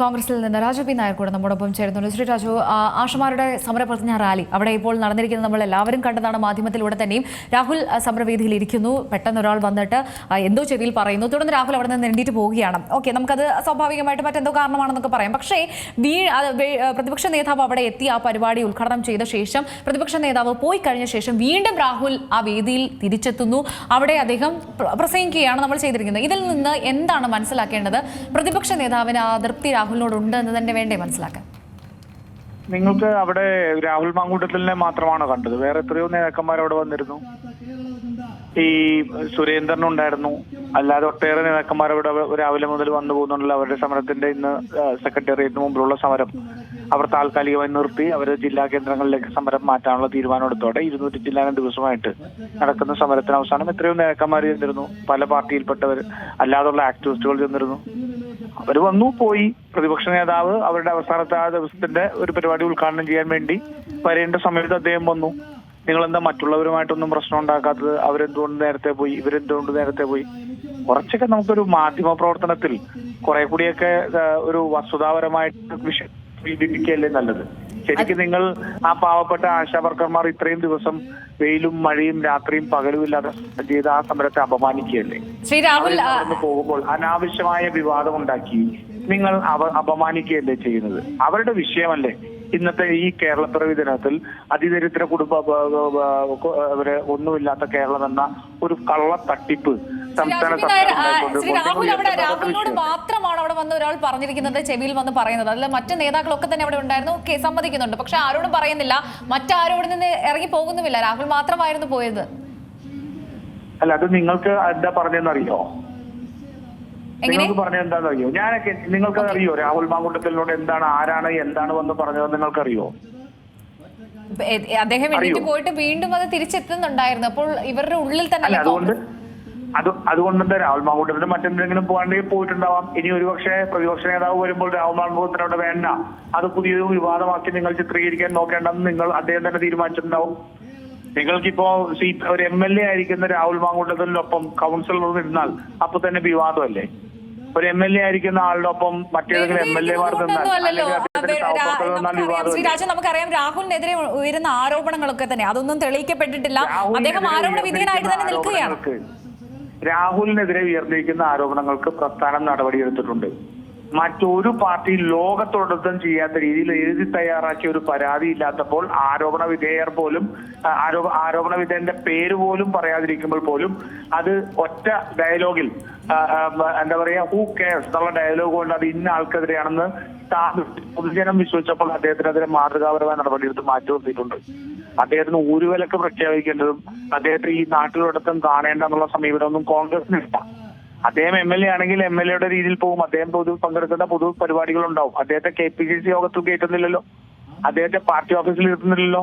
കോൺഗ്രസിൽ നിന്ന് രാജു പി നായർ കൂടെ നമ്മോടൊപ്പം ചേരുന്നുണ്ട്. ശ്രീ രാജു ആഷമാരുടെ സമരപ്രതിജ്ഞ റാലി അവിടെ ഇപ്പോൾ നടന്നിരിക്കുന്നത് നമ്മൾ എല്ലാവരും കണ്ടതാണ് മാധ്യമത്തിലൂടെ തന്നെയും. രാഹുൽ സമരവേദിയിൽ ഇരിക്കുന്നു. പെട്ടെന്ന് ഒരാൾ വന്നിട്ട് എന്തോ ചെവിയിൽ പറയുന്നു. തുടർന്ന് രാഹുൽ അവിടെ നിന്ന് എണ്ണീറ്റ് പോവുകയാണ്. ഓക്കെ നമുക്കത് സ്വാഭാവികമായിട്ട് മറ്റെന്തോ കാരണമാണെന്നൊക്കെ പറയാം. പക്ഷേ വീ പ്രതിപക്ഷ നേതാവ് അവിടെ എത്തി ആ പരിപാടി ഉദ്ഘാടനം ചെയ്ത ശേഷം പ്രതിപക്ഷ നേതാവ് പോയി കഴിഞ്ഞ ശേഷം വീണ്ടും രാഹുൽ ആ വേദിയിൽ തിരിച്ചെത്തുന്നു. അവിടെ അദ്ദേഹം പ്രസംഗിക്കുകയാണ് നമ്മൾ ചെയ്തിരിക്കുന്നത്. ഇതിൽ നിന്ന് എന്താണ് മനസ്സിലാക്കേണ്ടത്? പ്രതിപക്ഷ നേതാവിന് ആ തൃപ്തി രാഹുലിനോടുണ്ട് എന്ന് തന്നെ വേണ്ടേ മനസ്സിലാക്കാൻ? നിങ്ങൾക്ക് അവിടെ രാഹുൽ മാങ്കൂട്ടത്തിലിനെ മാത്രമാണ് കണ്ടത്? വേറെ എത്രയോ നേതാക്കന്മാർ അവിടെ വന്നിരുന്നു. ഈ സുരേന്ദ്രൻ ഉണ്ടായിരുന്നു. അല്ലാതെ ഒട്ടേറെ നേതാക്കന്മാർ അവിടെ രാവിലെ മുതൽ വന്നു പോകുന്നുണ്ടല്ലോ. അവരുടെ സമരത്തിന്റെ ഇന്ന് സെക്രട്ടേറിയറ്റിന് മുമ്പിലുള്ള സമരം. അവർ താൽക്കാലികമായി നിർത്തി. അവർ ജില്ലാ കേന്ദ്രങ്ങളിലേക്ക് സമരം മാറ്റാനുള്ള തീരുമാനം എടുത്തോടെ ഇരുന്നൂറ്റി ചില്ലാനം ദിവസമായിട്ട് നടക്കുന്ന സമരത്തിന് അവസാനം എത്രയോ നേതാക്കന്മാർ ചെന്നിരുന്നു. പല പാർട്ടിയിൽപ്പെട്ടവർ അല്ലാതുള്ള ആക്ടിവിസ്റ്റുകൾ ചെന്നിരുന്നു. അവർ വന്നു പോയി. പ്രതിപക്ഷ നേതാവ് അവരുടെ അവസാനത്തെ ആ ദിവസത്തിന്റെ ഒരു പരിപാടി ഉദ്ഘാടനം ചെയ്യാൻ വേണ്ടി വരേണ്ട സമയത്ത് അദ്ദേഹം വന്നു. നിങ്ങൾ എന്താ മറ്റുള്ളവരുമായിട്ടൊന്നും പ്രശ്നം ഉണ്ടാക്കാത്തത്? അവരെന്തുകൊണ്ട് നേരത്തെ പോയി? ഇവരെന്തുകൊണ്ട് നേരത്തെ പോയി? കുറച്ചൊക്കെ നമുക്കൊരു മാധ്യമ പ്രവർത്തനത്തിൽ കുറെ കൂടിയൊക്കെ ഒരു വസ്തുതാപരമായിട്ട് വിഷയം വീതിപ്പിക്കുകയല്ലേ നല്ലത്? ശരിക്കും നിങ്ങൾ ആ പാവപ്പെട്ട ആശാവർക്കർമാർ ഇത്രയും ദിവസം വെയിലും മഴയും രാത്രിയും പകലും ഇല്ലാതെ ചെയ്ത ആ സമരത്തെ അപമാനിക്കുകയല്ലേ? പോകുമ്പോൾ അനാവശ്യമായ വിവാദം ഉണ്ടാക്കി നിങ്ങൾ അവ അപമാനിക്കുകയല്ലേ ചെയ്യുന്നത്? അവരുടെ വിഷയമല്ലേ? ഇന്നത്തെ ഈ കേരളപ്പിറവി ദിനത്തിൽ അതിദരിദ്ര കുടുംബ ഒന്നുമില്ലാത്ത കേരളം എന്ന ഒരു കള്ള തട്ടിപ്പ് സംസ്ഥാന ശ്രീ രാഹുൽ അവിടെ രാഹുലിനോട് മാത്രമാണ് അവിടെ വന്ന് ഒരാൾ പറഞ്ഞിരിക്കുന്നത് ചെവിയിൽ വന്ന് പറയുന്നത്. അതിൽ മറ്റു നേതാക്കളൊക്കെ തന്നെ അവിടെ ഉണ്ടായിരുന്നു. ഓക്കെ സമ്മതിക്കുന്നുണ്ട്. പക്ഷെ ആരോടും പറയുന്നില്ല. മറ്റാരും ഇവിടെ നിന്ന് ഇറങ്ങി പോകുന്നുമില്ല. രാഹുൽ മാത്രമായിരുന്നു പോയത്. അല്ല അത് നിങ്ങൾക്ക് എന്താ പറഞ്ഞെന്നറിയോ എങ്ങനെ? നിങ്ങൾക്ക് പറഞ്ഞത് എന്താണെന്നറിയോ ഞാനൊക്കെ നിങ്ങൾക്ക് അറിയോ? രാഹുൽ മാങ്കൂട്ടത്തിനോട് എന്താണ് ആരാണ് എന്താണ് വന്ന് പറഞ്ഞത് നിങ്ങൾക്കറിയോ? അറിയോ അദ്ദേഹം അറിയോ? പോയിട്ട് വീണ്ടും അത് തിരിച്ചെത്തുന്നുണ്ടായിരുന്നു. അപ്പോൾ ഇവരുടെ ഉള്ളിൽ തന്നെ അല്ല അതുകൊണ്ട് അത് അതുകൊണ്ട് തന്നെ രാഹുൽ മാങ്കൂട്ടത്തിന് മറ്റെന്തെങ്കിലും പോകാണ്ടെങ്കിൽ പോയിട്ടുണ്ടാവാം. ഇനി ഒരുപക്ഷെ പ്രതിപക്ഷ നേതാവ് വരുമ്പോൾ രാഹുൽ മാങ്കൂട്ടത്തിനോട് വേണ്ട. അത് പുതിയൊരു വിവാദമാക്കി നിങ്ങൾ ചിത്രീകരിക്കാൻ നോക്കേണ്ടെന്ന് നിങ്ങൾ അദ്ദേഹം തന്നെ തീരുമാനിച്ചിട്ടുണ്ടാവും. നിങ്ങൾക്കിപ്പോ സീറ്റ് ഒരു എം എൽ എ ആയിരിക്കുന്ന രാഹുൽ മാങ്കൂട്ടത്തിനൊപ്പം കൗൺസിലർ നിന്നാൽ അപ്പൊ തന്നെ വിവാദമല്ലേ? ഒരു എം എൽ എ ആയിരിക്കുന്ന ആളുടെ ഒപ്പം മറ്റേതെങ്കിലും എം എൽ എമാർ മാർ അല്ലല്ലോ. അല്ലെങ്കിൽ അദ്ദേഹത്തിന്റെ സഹപ്രവർത്തകർ നിന്നാൽ ശ്രീ വിവാദമല്ലേ. രാജൻ നമുക്കറിയാം രാഹുലിനെതിരെ ഉയരുന്ന ആരോപണങ്ങളൊക്കെ തന്നെ. അതൊന്നും തെളിയിക്കപ്പെട്ടിട്ടില്ല. അദ്ദേഹം ആരോപണ വിധേയനായിട്ട് തന്നെ നിൽക്കുകയാണ്. രാഹുലിനെതിരെ ഉയർന്നിരിക്കുന്ന ആരോപണങ്ങൾക്ക് പ്രസ്ഥാനം നടപടിയെടുത്തിട്ടുണ്ട്. മറ്റൊരു പാർട്ടി ലോകത്തോടൊപ്പം ചെയ്യാത്ത രീതിയിൽ എഴുതി തയ്യാറാക്കിയ ഒരു പരാതി ഇല്ലാത്തപ്പോൾ ആരോപണ വിധേയർ പോലും ആരോ ആരോപണ വിധേയന്റെ പേര് പോലും പറയാതിരിക്കുമ്പോൾ പോലും അത് ഒറ്റ ഡയലോഗിൽ എന്താ പറയാ ഹൂ കെയർസ് എന്നുള്ള ഡയലോഗ് കൊണ്ട് അത് ഇന്ന ആൾക്കെതിരെയാണെന്ന് പൊതുജനം വിശ്വസിച്ചപ്പോൾ അദ്ദേഹത്തിനെതിരെ മാതൃകാപരമായ നടപടിയെടുത്ത് മാറ്റി നിർത്തിയിട്ടുണ്ട് അദ്ദേഹത്തിന് ഒരു വിലക്ക് പ്രഖ്യാപിക്കേണ്ടതും അദ്ദേഹത്തെ ഈ നാട്ടിലൊടക്കം കാണേണ്ട എന്നുള്ള സമീപനമൊന്നും കോൺഗ്രസിനില്ല അദ്ദേഹം എം എൽ എ ആണെങ്കിൽ എം എൽ എയുടെ രീതിയിൽ പോകും. അദ്ദേഹം പൊതു പങ്കെടുക്കുന്ന പൊതു പരിപാടികൾ ഉണ്ടാവും അദ്ദേഹത്തെ കെ പി സി സി യോഗത്തിൽ കയറ്റുന്നില്ലല്ലോ. അദ്ദേഹത്തെ പാർട്ടി ഓഫീസിൽ ഇരുത്തുന്നില്ലല്ലോ.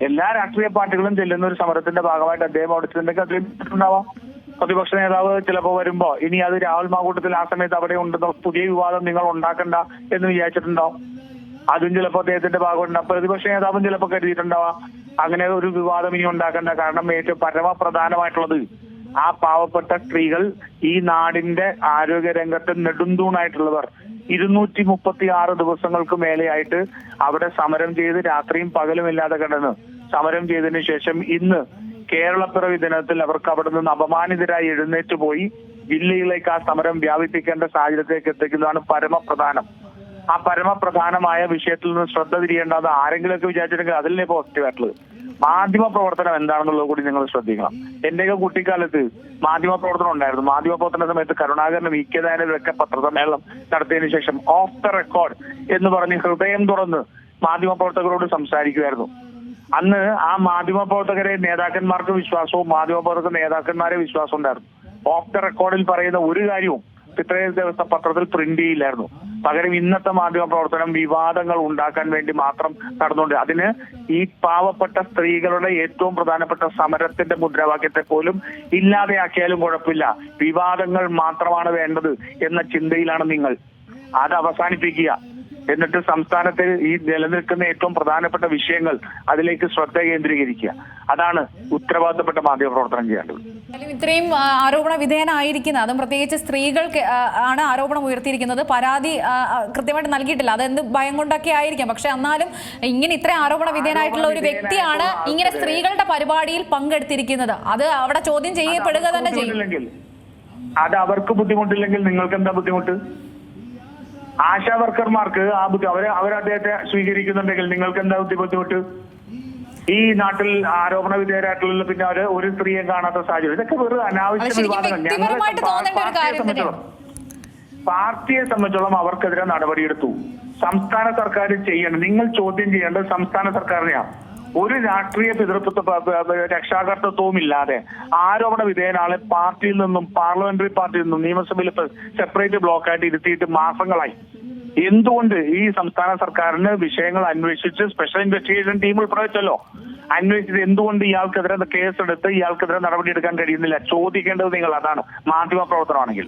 എല്ലാ രാഷ്ട്രീയ പാർട്ടികളും ചെല്ലുന്ന ഒരു സമരത്തിന്റെ ഭാഗമായിട്ട് അദ്ദേഹം അവിടെ ചെന്നിട്ടുണ്ടെങ്കിൽ അദ്ദേഹം ഉണ്ടാവാം. പ്രതിപക്ഷ നേതാവ് ചിലപ്പോ വരുമ്പോ ഇനി അത് രാഹുൽ മാകൂട്ടത്തിൽ ആ സമയത്ത് അവിടെ ഉണ്ടെന്ന പുതിയ വിവാദം നിങ്ങൾ ഉണ്ടാക്കണ്ട എന്ന് വിചാരിച്ചിട്ടുണ്ടാവും. അതും ചിലപ്പോ അദ്ദേഹത്തിന്റെ ഭാഗമുണ്ട്. പ്രതിപക്ഷ നേതാവും ചിലപ്പോ കരുതിയിട്ടുണ്ടാവാം. അങ്ങനെ ഒരു വിവാദം ഇനി ഉണ്ടാക്കണ്ട. കാരണം ഏറ്റവും പരമപ്രധാനമായിട്ടുള്ളത് ആ പാവപ്പെട്ട സ്ത്രീകൾ ഈ നാടിന്റെ ആരോഗ്യ രംഗത്ത് നെടുന്തൂണായിട്ടുള്ളവർ. ഇരുന്നൂറ്റി മുപ്പത്തി ആറ് ദിവസങ്ങൾക്ക് മേലെയായിട്ട് അവിടെ സമരം ചെയ്ത് രാത്രിയും പകലും ഇല്ലാതെ കിടന്ന് സമരം ചെയ്തതിനു ശേഷം ഇന്ന് കേരളപ്പിറവി ദിനത്തിൽ അവർക്ക് അവിടെ നിന്ന് അപമാനിതരായി എഴുന്നേറ്റ് പോയി. ജില്ലയിലേക്ക് ആ സമരം വ്യാപിപ്പിക്കേണ്ട സാഹചര്യത്തിലേക്ക് എത്തിക്കുന്നതാണ് പരമപ്രധാനം. ആ പരമപ്രധാനമായ വിഷയത്തിൽ നിന്ന് ശ്രദ്ധ തിരിയേണ്ടത് ആരെങ്കിലുമൊക്കെ വിചാരിച്ചിട്ടുണ്ടെങ്കിൽ പോസിറ്റീവ് ആയിട്ടുള്ളത്. മാധ്യമ പ്രവർത്തനം എന്താണെന്നുള്ളത് കൂടി നിങ്ങൾ ശ്രദ്ധിക്കണം. എന്റെയൊക്കെ കുട്ടിക്കാലത്ത് മാധ്യമ പ്രവർത്തനം ഉണ്ടായിരുന്നു. മാധ്യമ പ്രവർത്തന സമയത്ത് കരുണാകരനും വി കെ ദാനൊക്കെ പത്രസമ്മേളനം നടത്തിയതിനു ശേഷം ഓഫ് ദ റെക്കോർഡ് എന്ന് പറഞ്ഞ് ഹൃദയം തുറന്ന് മാധ്യമ പ്രവർത്തകരോട് സംസാരിക്കുമായിരുന്നു. അന്ന് ആ മാധ്യമ പ്രവർത്തകരെ നേതാക്കന്മാർക്ക് വിശ്വാസവും മാധ്യമ പ്രവർത്തക നേതാക്കന്മാരെ വിശ്വാസം ഉണ്ടായിരുന്നു. ഓഫ് ദ റെക്കോർഡിൽ പറയുന്ന ഒരു കാര്യവും ഇത്രയും ദിവസം പത്രത്തിൽ പ്രിന്റ് ചെയ്യില്ലായിരുന്നു. പകരം ഇന്നത്തെ മാധ്യമ പ്രവർത്തനം വിവാദങ്ങൾ ഉണ്ടാക്കാൻ വേണ്ടി മാത്രം നടന്നുകൊണ്ട് അതിന് ഈ പാവപ്പെട്ട സ്ത്രീകളുടെ ഏറ്റവും പ്രധാനപ്പെട്ട സമരത്തിന്റെ മുദ്രാവാക്യത്തെ പോലും ഇല്ലാതെയാക്കിയാലും കുഴപ്പമില്ല. വിവാദങ്ങൾ മാത്രമാണ് വേണ്ടത് എന്ന ചിന്തയിലാണ് നിങ്ങൾ. അത് അവസാനിപ്പിക്കുക. എന്നിട്ട് സംസ്ഥാനത്തിൽ ഈ നിലനിൽക്കുന്ന ഏറ്റവും പ്രധാനപ്പെട്ട വിഷയങ്ങൾ അതിലേക്ക് ശ്രദ്ധ കേന്ദ്രീകരിക്കുക. അതാണ് ഉത്തരവാദിത്തപ്പെട്ട മാധ്യമ പ്രവർത്തനം ചെയ്യേണ്ടത് ഇത്രയും ആരോപണ വിധേയനായിരിക്കുന്ന അതും പ്രത്യേകിച്ച് സ്ത്രീകൾക്ക് ആണ് ആരോപണം ഉയർത്തിയിരിക്കുന്നത്. പരാതി കൃത്യമായിട്ട് നൽകിയിട്ടില്ല. അതെന്ത് ഭയം കൊണ്ടൊക്കെ ആയിരിക്കാം. പക്ഷെ എന്നാലും ഇങ്ങനെ ഇത്രയും ആരോപണ വിധേയനായിട്ടുള്ള ഒരു വ്യക്തിയാണ് ഇങ്ങനെ സ്ത്രീകളുടെ പരിപാടിയിൽ പങ്കെടുത്തിരിക്കുന്നത്. അത് അവിടെ ചോദ്യം ചെയ്യപ്പെടുക തന്നെ ചെയ്യും. അത് അവർക്ക് ബുദ്ധിമുട്ടില്ലെങ്കിൽ നിങ്ങൾക്ക് എന്താ ബുദ്ധിമുട്ട്? ആശാ വർക്കർമാർക്ക് ആ ബുദ്ധി അവരെ അവർ അദ്ദേഹത്തെ സ്വീകരിക്കുന്നുണ്ടെങ്കിൽ നിങ്ങൾക്ക് എന്താ ബുദ്ധി- ബുദ്ധിമുട്ട്? ഈ നാട്ടിൽ ആരോപണ വിധേയരായിട്ടുള്ള പിന്നെ അവർ ഒരു സ്ത്രീയെ കാണാത്ത സാഹചര്യം ഇതൊക്കെ വെറുതെ അനാവശ്യ വിവാദങ്ങൾ പാർട്ടിയെ കാര്യം സംബന്ധിച്ചിടത്തോളം പാർട്ടിയെ സംബന്ധിച്ചോളം അവർക്കെതിരെ നടപടിയെടുത്തു. സംസ്ഥാന സർക്കാർ ചെയ്യേണ്ടത് നിങ്ങൾ ചോദ്യം ചെയ്യേണ്ടത് സംസ്ഥാന സർക്കാരിനെയാണ്. ഒരു രാഷ്ട്രീയ പിതൃത്വ രക്ഷാകർത്തത്വവും ഇല്ലാതെ ആരോപണ വിധേയനാളെ പാർട്ടിയിൽ നിന്നും പാർലമെന്ററി പാർട്ടിയിൽ നിന്നും നിയമസഭയിൽ സെപ്പറേറ്റ് ബ്ലോക്കായിട്ട് ഇരുത്തിയിട്ട് മാസങ്ങളായി. എന്തുകൊണ്ട് ഈ സംസ്ഥാന സർക്കാരിന് വിഷയങ്ങൾ അന്വേഷിച്ച് സ്പെഷ്യൽ ഇൻവെസ്റ്റിഗേഷൻ ടീം ഉൾപ്പെടെ വെച്ചല്ലോ അന്വേഷിച്ചത് എന്തുകൊണ്ട് ഇയാൾക്കെതിരെ കേസെടുത്ത് ഇയാൾക്കെതിരെ നടപടി എടുക്കാൻ കഴിയുന്നില്ല? ചോദിക്കേണ്ടത് നിങ്ങൾ അതാണ്. മാധ്യമ പ്രവർത്തനമാണെങ്കിൽ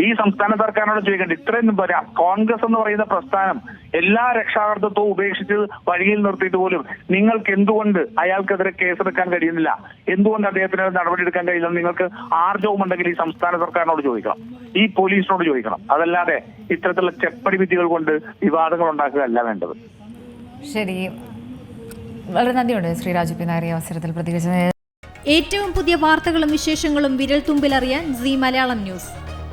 ഈ സംസ്ഥാന സർക്കാരിനോട് ചോദിക്കേണ്ടത് ഇത്രയും വരാം. കോൺഗ്രസ് എന്ന് പറയുന്ന പ്രസ്ഥാനം എല്ലാ രക്ഷാകർത്തത്വവും ഉപേക്ഷിച്ച് വഴിയിൽ നിർത്തിയിട്ട് പോലും നിങ്ങൾക്ക് എന്തുകൊണ്ട് അയാൾക്കെതിരെ കേസെടുക്കാൻ കഴിയുന്നില്ല? എന്തുകൊണ്ട് അദ്ദേഹത്തിന് നടപടിയെടുക്കാൻ കഴിയില്ല നിങ്ങൾക്ക് ആർജവും ഉണ്ടെങ്കിൽ ഈ സംസ്ഥാന സർക്കാരിനോട് ചോദിക്കണം. ഈ പോലീസിനോട് ചോദിക്കണം. അതല്ലാതെ ഇത്തരത്തിലുള്ള ചെപ്പടി വിദ്യകൾ കൊണ്ട് വിവാദങ്ങൾ ഉണ്ടാക്കുക അല്ല വേണ്ടത്. ശരി. വളരെ നന്ദിയുണ്ട് ശ്രീ രാജു പി നായർ ഈ അവസരത്തിൽ പ്രതികരിച്ചത് ഏറ്റവും പുതിയ വാർത്തകളും വിശേഷങ്ങളും വിരൽ തുമ്പിലറിയാൻ സി മലയാളം ന്യൂസ്.